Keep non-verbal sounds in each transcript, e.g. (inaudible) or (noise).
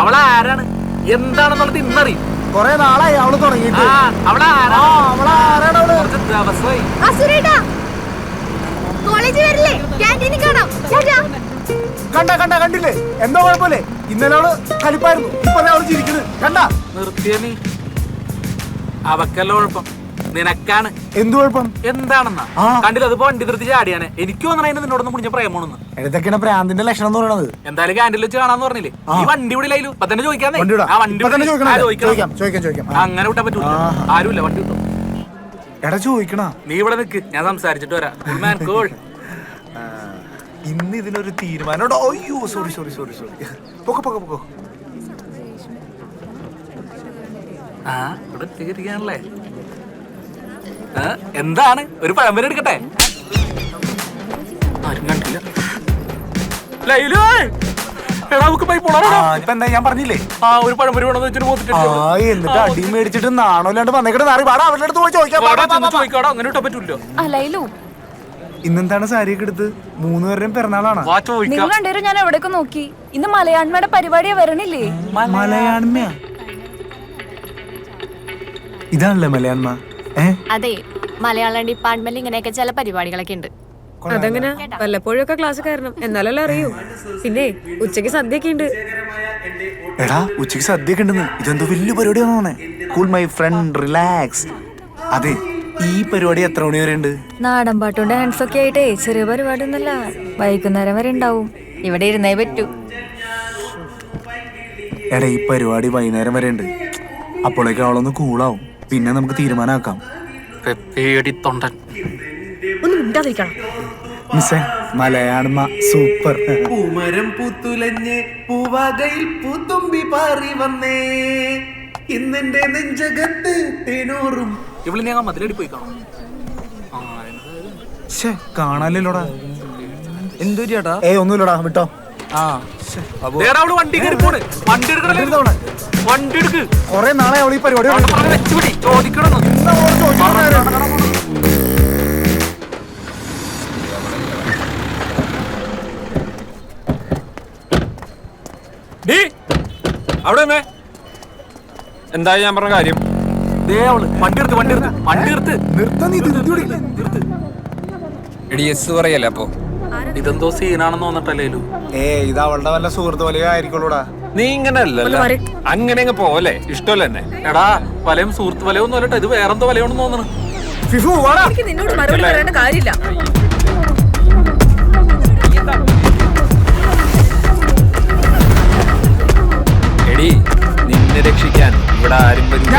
അവളെ ആരാണ്? എന്താണെന്നുള്ളത് ഇന്നറിയും. കൊറേ നാളായി അവൾ തുടങ്ങിയിട്ട്. ആ അവളെ ആ അവളെ ആരാണ് കുറച്ച് ദിവസമായി. അസുരേട്ടാ കോളേജ് വരില്ലേ? ക്യാന്റീനിൽ കാണാം. കണ്ട കണ്ട കണ്ടില്ലേ? എന്തോ കുഴപ്പമില്ലേ? ഇന്നലെ അവൾ കലിപ്പായിരുന്നു. ഇപ്പൊ അവൾ ചിരിക്കുന്നത്. കണ്ട. നിർത്തിയ നീ. അവക്കല്ല കുഴപ്പം. നിനക്കാണ്. എന്ത് കുഴപ്പം? എന്താണെന്നാ. കണ്ടില്ല അതിപ്പോ വണ്ടി നിർത്തി ചാടിയാണ്. എനിക്ക് അതിന് നിന്നോടൊന്നും മുടിഞ്ഞ പ്രേമണെന്ന് ഇതൊക്കെയാണ് പ്രാന്തിന്റെ ലക്ഷണം എന്ന് പറയുന്നത് എന്തായാലും ക്യാൻഡിൽ വെച്ച് കാണാന്ന് പറഞ്ഞില്ലേ? ഈ വണ്ടി ഇവിടെ ഇപ്പൊ തന്നെ ചോദിക്കാന്നേ ആ വണ്ടി ചോദിക്കാം ചോദിക്കാം ചോദിക്കാം. അങ്ങനെ വിട്ടാൻ പറ്റൂല. ആഹാ. ആരുമില്ല വണ്ടി കിട്ടും. എടാ ചോദിക്കണ? നീ ഇവിടെ നിക്ക്. ഞാൻ സംസാരിച്ചിട്ട് വരാം. ഇന്ന് ഇതിനൊരു തീരുമാനം അയ്യോ സോറി സോറി സോറി സോറി പൊക്കോ പൊക്കോ പൊക്കോ. ആ ഇവിടെ എത്തിയിരിക്കാണല്ലേ ആ, എന്താണ്? ഒരു പഴമ്പര എടുക്കട്ടെ? ആരും കണ്ടില്ല. ലൈലു എടാ നമുക്ക് പോയി പോണോ ഇപ്പൊ എന്താ ഞാൻ പറഞ്ഞില്ലേ? ആ ഒരു പഴംപരി വേണമെന്ന് വെച്ചിട്ട് ആ എന്നിട്ട് അടി മേടിച്ചിട്ട് നാണോല്ലാണ്ട് വന്നേക്കട്ടെ നാറി. വാടാ അവരുടെ അടുത്ത് പോയി ചോദിക്കാം. വാടാ, വാ. ചോദിക്കാടോ അങ്ങനെ ഇട്ടാ പറ്റൂല്ലോ ഇന്നെന്താണ് സാരിയൊക്കെ എടുത്ത്? മൂന്ന് മൂന്നുപേരുടെയും പിറന്നാളാണ്. വാ ചോദിക്കാം. നിങ്ങൾ രണ്ടുപേരും ഞാൻ എവിടേക്ക് നോക്കി. ഇന്ന് മലയാണ്മയുടെ പരിപാടിയാ വരണില്ലേ? മലയാണ്മയാ ഇതാണല്ലേ മലയാണ്മ അതെ മലയാളം ഡിപ്പാർട്ട്മെന്റിൽ ഇങ്ങനെയൊക്കെ ചില പരിപാടികളൊക്കെ ഉണ്ട്. അതെങ്ങനെ? വല്ലപ്പോഴും ഒക്കെ ക്ലാസ് കയറണം. എന്നാലല്ലേ അറിയൂ. പിന്നെ ഉച്ചയ്ക്ക് സദ്യയൊക്കെ ഉണ്ട്. എടാ ഉച്ചയ്ക്ക് സദ്യയൊക്കെ ഉണ്ടെന്ന്. ഇതെന്തോ വലിയ പരിപാടിയാണോ കൂൾ മൈ ഫ്രണ്ട് റിലാക്സ് അതെ ഈ പരിപാടി എത്ര മണി വരെ ഉണ്ട്? നാടൻ പാട്ടും ഡാൻസ് ഒക്കെ ആയിട്ടേ ചെറിയ പരിപാടി ഒന്നല്ല വൈകുന്നേരം വരെ ഉണ്ടാവും. ഇവിടെ ഇരുന്നേ പറ്റൂ. എടാ ഈ പരിപാടി വൈകുന്നേരം വരെ ഉണ്ട്. അപ്പോഴേക്കും അവളൊന്ന് കൂളാവും പിന്നെ നമുക്ക് തീരുമാനമാക്കാം. പേടി തൊണ്ടൻ. ഒന്ന് മിണ്ടാതിരിക്കണം. മിസ്സേ മലയാളമ സൂപ്പർ. പൂമരം പൂത്തുലഞ്ഞ് പൂവാകയിൽ പൂത്തുമ്പി പാറി വന്നേ. ഇന്നെന്റെ നെഞ്ചകത്ത് തേനോറും. ഇവിടെ ഞാൻ മതിലടി പോയി കാണാം. ഷേ കാണാനില്ലോടാ എന്തു ചേട്ടാ ഏ ഒന്നുമില്ലടാ വിട്ടോ. ആ. ദേടാ, അവൾ വണ്ടി കയറി പോണ്. വണ്ടി എടുക്കണല്ലേ? എടുത്തവളെ. വണ്ടി എടുക്ക് കൊറേ നാളെ അവൾ ഈ പരിപാടി ചോദിക്കണം അവിടെ നിന്നേ. എന്തായി ഞാൻ പറഞ്ഞ കാര്യം? ദേ അവൾ. വണ്ടി എടുത്ത് വണ്ടി എടുത്ത് വണ്ടി എടുത്ത് നിർത്താ നീ? നിർത്ത് എടി എസ് പറയല്ലേ അപ്പൊ? ഇതെന്തോ സീനാണെന്ന് തോന്നിട്ടല്ലേ ഏ ഇത് അവളുടെ വല്ല സുഹൃത്ത് വലിയ ആയിരിക്കുള്ളൂടാ. നീ ഇങ്ങനെ അല്ലല്ലോ അങ്ങനെ അങ്ങ് പോലെ ഇഷ്ടമല്ല എന്നെ എടാ വലയും സുഹൃത്ത് വലയൊന്നും ഒന്നും അല്ലട്ടോ. ഇത് വേറെന്തോ വലയാണെന്ന് തോന്നുന്നു ഫിഫു വാടാ എനിക്ക് നിന്നോട് മറുപടി പറയേണ്ട കാര്യമില്ല. എടി നിന്നെ രക്ഷിക്കാൻ ഇവിടെ ആരും വരില്ല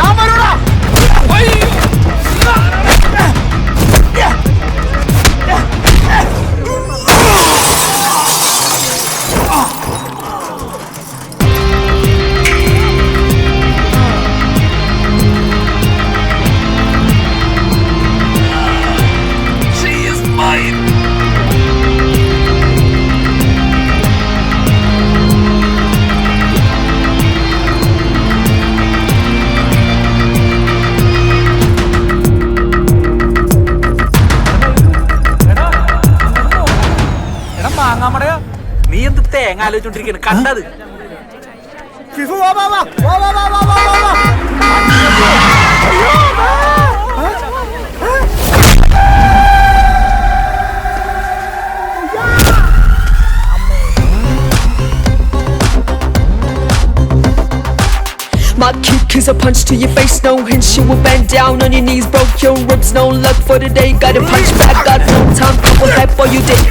തേങ്ങ ആലോചിച്ചോണ്ടിരിക്കണ് കണ്ടത് ഫിഫു വാ വാ വാ വാ വാ വാ വാ വാ വാ My kick is a punch to your face, no hints. You will bend down on your knees, broke your ribs. No luck for the day. Got to punch back, got no time. Couple hype for you did.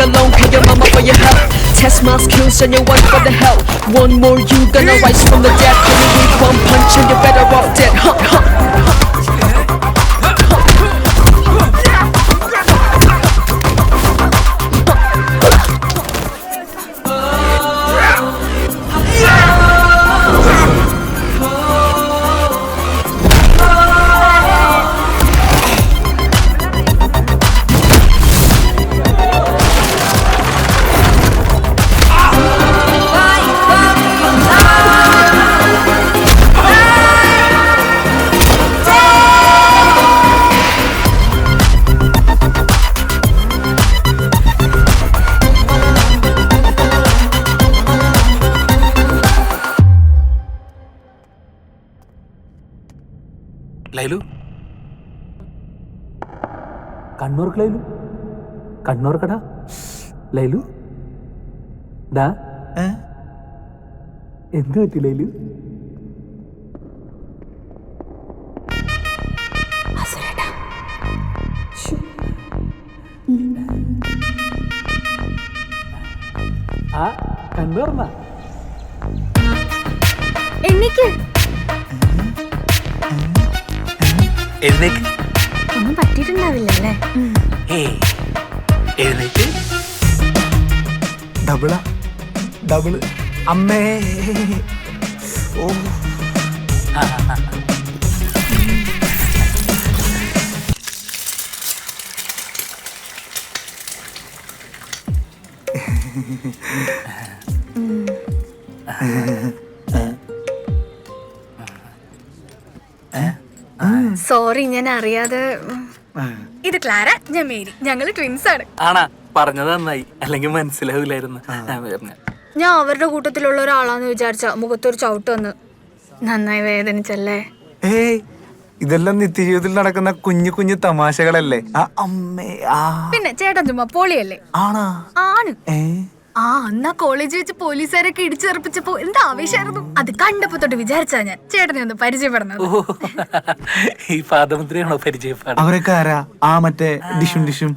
Alone, pay your mama for your help. Test my skills and your wife for the help. One more, you gonna rise from the dead. Coming with one punch and you're better off dead. Huh, huh. ലൈലു? കണ്ണൂർക്ക് ലൈലു? കണ്ണൂർക്കടാ ലൈലു? ഡാ? എന്ത് പറ്റി ലൈലു? ആ കണ്ണൂർന്നാ. എണ്ണിക്ക് എഴുന്നേക്ക് ഒന്നും പറ്റിയിട്ടുണ്ടാവില്ല അല്ലേ ഏയ് എഴുന്നേറ്റ് ഡബിളാ double. അമ്മേ. ഓ. സോറി ഞാൻ അറിയാതെ ഇത് ക്ലാര ഞാൻ മേരി. ഞങ്ങൾ ട്വിൻസ് ആണ്. ആണാ പറഞ്ഞത് നന്നായി. അല്ലെങ്കിൽ മനസ്സിലാവില്ലായിരുന്നു. ഞാൻ പറഞ്ഞു. ഞാൻ അവരുടെ കൂട്ടത്തിലുള്ള ഒരാളാന്ന് വിചാരിച്ച മുഖത്തൊരു ചവിട്ട് വന്ന് നന്നായി വേദനിച്ചല്ലേ? ഏയ് ഇതെല്ലാം നിത്യജീവിതത്തിൽ നടക്കുന്ന കുഞ്ഞു കുഞ്ഞു തമാശകളല്ലേ? ആ അമ്മേ ആ. പിന്നെ ചേട്ടൻ ചുമ്മാ പോളിയല്ലേ? ആണാ. ആണ്. ഏ? ആ അന്നാ കോളേജ് വെച്ച് പോലീസുകാരൊക്കെ ഇടിച്ചെറുപ്പിച്ചപ്പോ എന്ത് ആവേശമായിരുന്നു അത് കണ്ടപ്പോ തൊട്ട് വിചാരിച്ചാ ഞാൻ ചേട്ടനെ ഒന്ന് പരിചയപ്പെടുന്നത് ഈ പാദമുദ്രയാണോ പരിചയപ്പെടുന്നത്? അവരൊക്കെ ആരാ? ആ മറ്റേ ഡിഷും ഡിഷും.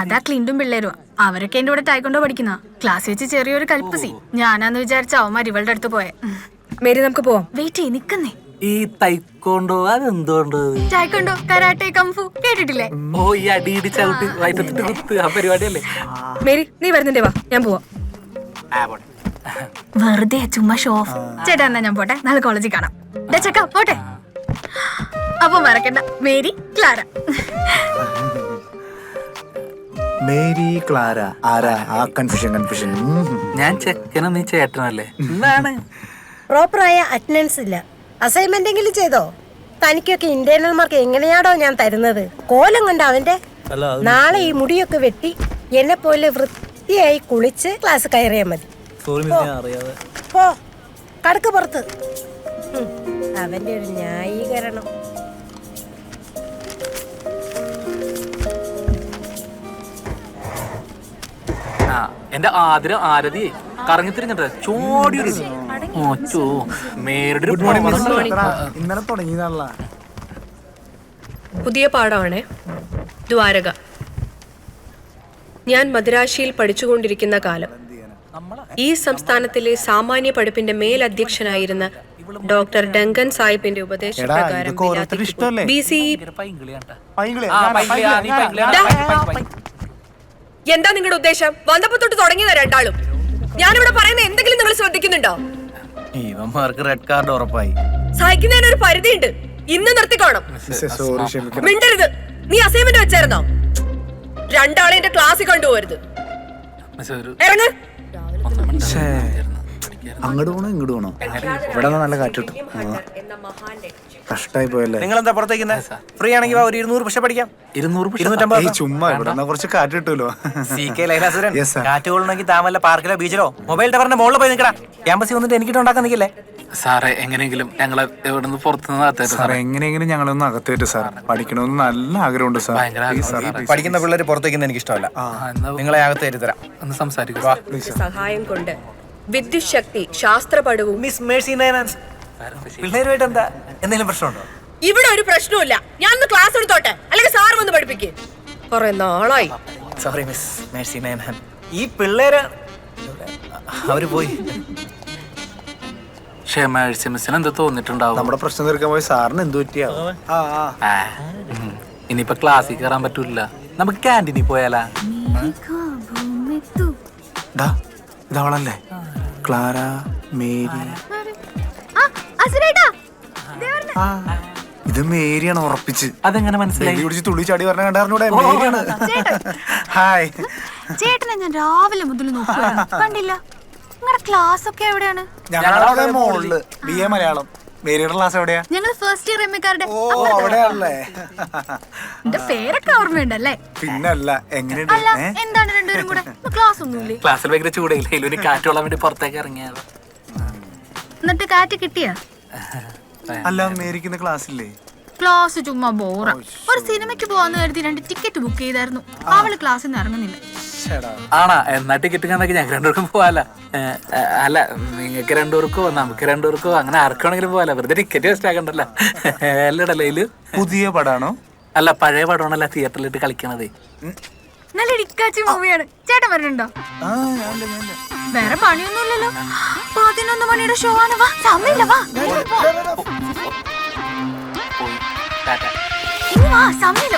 അതാ ക്ലിൻഡും പിള്ളേരും. അവരൊക്കെ എന്റെ കൂടെ ടൈക്കൊണ്ടോ പഠിക്കുന്ന. ക്ലാസ് വെച്ച് ചെറിയൊരു കൽപ്പസി. ഞാനാന്ന് വിചാരിച്ച അവന്മാർ ഇവളുടെ അടുത്ത് പോയെ. മേരി നമുക്ക് പോവാം. വെയിറ്റ് നിക്കുന്നേ. ഈ തൈക്കോണ്ടോ? അതെന്തുകൊണ്ട്? Taekwondo karate kung fu. കേട്ടിട്ടില്ലേ? ഓ ഈ അടിയിടി ചവിട്ടി വയറ്റത്തിട്ട് കുത്ത് ആ പരിപാടിയല്ലേ? മേരി നീ വരുന്നുണ്ടേ വാ. ഞാൻ പോവാം. വെറുതെ ചുമ്മാ ഷോ ഓഫ് ചേട്ടാ എന്നാ ഞാൻ പോട്ടെ. നാളെ കോളേജിൽ കാണാം. ഡാ ചെക്ക പോട്ടെ. അപ്പൊ മറക്കണ്ട. Mary Clara. മേരി ക്ലാര ആരാ? ആ കൺഫ്യൂഷൻ കൺഫ്യൂഷൻ ഞാൻ ചെക്കനും നീ ചേട്ടനല്ലേ? (laughs) എന്താണ്? പ്രോപ്പറായ അറ്റൻഡൻസ് ഇല്ല. അസൈൻമെന്റ് എങ്കിലും ചെയ്തോ? തനിക്കൊക്കെ ഇന്റേണൽ മാർക്ക് എങ്ങനെയാണോ ഞാൻ തരുന്നത്? കോലം കൊണ്ട് അവന്റെ? നാളെ ഈ മുടിയൊക്കെ വെട്ടി എന്നെ പോലെ വൃത്തിയായി കുളിച്ച് ക്ലാസ് കയറിയാൽ മതി. പോ. കടക്ക് പുറത്ത്. അവന്റെ ഒരു ന്യായീകരണം. ആ എന്റെ ആദരം ആരതി കറങ്ങി തിരിഞ്ഞിട്ട് ചോടി ഇന്നലെ തുടങ്ങിയതാണല്ല. പുതിയ പാഠമാണേ ദ്വാരക. ഞാൻ മദുരാശിയിൽ പഠിച്ചുകൊണ്ടിരിക്കുന്ന കാലം. ഈ സംസ്ഥാനത്തിലെ സാമാന്യ പഠിപ്പിന്റെ മേലധ്യക്ഷനായിരുന്ന ഡോക്ടർ ഡങ്കൻ സാഹിബിന്റെ ഉപദേശപ്രകാരം ബി സി പൈ- പൈ- എന്താ നിങ്ങളുടെ ഉദ്ദേശം? വന്നപ്പോ തൊട്ട് തുടങ്ങിയതാ രണ്ടാളും. ഞാനിവിടെ പറയുന്ന എന്തെങ്കിലും നിങ്ങൾ ശ്രദ്ധിക്കുന്നുണ്ടോ? ഇവന്മാർക്ക് റെഡ് കാർഡ് ഉറപ്പായി. സഹിക്കുന്നതിന് ഒരു പരിധിയുണ്ട്. ഇന്ന് നിർത്തിക്കോണം. സോറി ക്ഷമിക്കണം. മിണ്ടരുത്. നീ അസൈൻമെന്റ് വെച്ചായിരുന്നോ? രണ്ടാളെ എന്റെ ക്ലാസ്സിൽ കൊണ്ടുപോകരുത്. ഇറങ്ങ് അങ്ങോട്ട് പോണോ ഇങ്ങോട്ട് പോണോ? ഇവിടെ നല്ല കാറ്റ് കിട്ടും. കഷ്ടായി പോയല്ലേ? നിങ്ങൾ എന്താ പുറത്തേക്കുന്ന ഫ്രീ ആണെങ്കിൽ വാ, ഒരു ഇരുന്നൂറ് പക്ഷെ പഠിക്കാം ഇരുന്നൂറ് ഇരുന്നൂറ്റമ്പത് ചുമ്മാ ഇവിടെ നിന്നാ കുറച്ച് കാറ്റ് കിട്ടുമല്ലോ. സി കെ ലൈലാസുരൻ കാറ്റ് കൊള്ളണമെങ്കിൽ താമല്ല പാർക്കിലോ ബീച്ചിലോ? മൊബൈൽ ടവറിന്റെ മുകളിൽ പോയി നിൽക്കടാ. ക്യാമ്പസിൽ വന്നിട്ട് എനിക്കിട്ട് ഉണ്ടാക്കാൻ നിൽക്കില്ലേ? സാറേ എങ്ങനെയെങ്കിലും ഞങ്ങളെ എവിടുന്ന് പുറത്തുനിന്ന് നടത്തരുത് സാറേ എങ്ങനെയെങ്കിലും ഞങ്ങളൊന്ന് അകത്തേറ്റ് സാർ. പഠിക്കണമെന്ന് നല്ല ആഗ്രഹമുണ്ട് സാർ. പഠിക്കുന്ന പിള്ളേർ പുറത്തേക്കുന്ന എനിക്ക് ഇഷ്ടമല്ല നിങ്ങളെ അകത്തേറ്റ് തരാം. ഒന്ന് സംസാരിക്കുക സഹായം കൊണ്ട് വിദ്യുത് ശക്തി ശാസ്ത്രപടവും. മിസ് മേഴ്സി നയനാൻ പിള്ളേരുമായിട്ട് എന്താ എന്തെങ്കിലും പ്രശ്നമുണ്ടോ? ഇവിടെ ഒരു പ്രശ്നവുമില്ല. ഞാൻ ഒന്ന് ക്ലാസ് എടുത്തോട്ടെ. അല്ലെങ്കിൽ സാർ വന്ന് പഠിപ്പിക്കേ. കൊറേ നാളായി. സോറി മിസ് മേഴ്സി നയനാൻ ഈ പിള്ളേര് അവർ പോയി. ക്ഷമ മിസ്സിന് എന്ത് തോന്നിട്ടുണ്ടാവും നമ്മുടെ പ്രശ്നം തീർക്കാൻ പോയി സാറിന് എന്ത് പറ്റിയാ? ആ. ഇനിയിപ്പൊ ക്ലാസ്സിൽ കയറാൻ പറ്റൂല. നമുക്ക് ക്യാന്റീനിൽ പോയാലാ. ഇതവളല്ലേ? Clara Mary. ആ ഇത് മേരിയാണ് ഉറപ്പിച്ച്. അതെങ്ങനെ മനസ്സിലായി? പിടിച്ച് തുള്ളി ചാടി പറഞ്ഞ കണ്ടാറിനൂടെ മേരിയാണ്. ഹായ്. ചേട്ടനെ ഞാൻ രാവിലെ മുതൽ നോക്കുകയാണ് കണ്ടില്ല. നിങ്ങളുടെ ക്ലാസ് ഒക്കെ എവിടെയാണ്? ഞങ്ങളവിടെ മോളിൽ. B A Malayalam. മേരിയുടെ ക്ലാസ് എവിടെയാ? ഞങ്ങൾ ഫസ്റ്റ് ഇയർ എം എക്കാരുടെ ഓ അവിടെയാണല്ലേ? എന്റെ പേരൊക്കെ ഓർമ്മയുണ്ടല്ലേ? പിന്നല്ല അല്ല ഏ? എന്താണ് രണ്ടുപേരും കൂടെ? ക്ലാസ് ഒന്നുമില്ലേ ക്ലാസ്സിൽ ഭയങ്കര ചൂടയില്ലേ? ഇതിലൊരു കാറ്റ് കൊള്ളാൻ വേണ്ടി പുറത്തേക്ക് ഇറങ്ങിയത്. എന്നിട്ട് കാറ്റ് കിട്ടിയാ? അല്ല മേരിക്കുന്ന ക്ലാസ് ഇല്ലേ? ക്ലാസ് ചുമ്മാ ബോറ ഒരു സിനിമയ്ക്ക് പോവാന്ന് കരുതി രണ്ട് ടിക്കറ്റ് ബുക്ക് ചെയ്തായിരുന്നു. അവൾ ക്ലാസ്സിൽ നിന്ന് ഇറങ്ങുന്നില്ല. ആണാ എന്നാ ടിക്കറ്റ് കണ്ടെങ്കിൽ ഞങ്ങൾക്ക് രണ്ടുപേർക്കും പോവാല. അല്ല നിങ്ങൾക്ക് രണ്ടുപേർക്കോ നമുക്ക് രണ്ടുപേർക്കോ അങ്ങനെ ആർക്കാണെങ്കിലും പോവാല. വെറുതെ ടിക്കറ്റ് വേസ്റ്റ് ആക്കണ്ടല്ലോ. അല്ലടല്ലേ പുതിയ പടാണോ? അല്ല പഴയ പടമാണല്ല തിയേറ്ററിലിട്ട് കളിക്കണത്. നല്ല ഇടിക്കാച്ചി മൂവിയാണ്. ചേട്ടൻ വരണുണ്ടോ. വേറെ പണിയൊന്നുമില്ലല്ലോ. പതിനൊന്ന് മണിയുടെ ഷോ ആണ്. വാ സമയമില്ല വാ. പോയി ടാറ്റ. ഇനി വാ സമയമില്ല.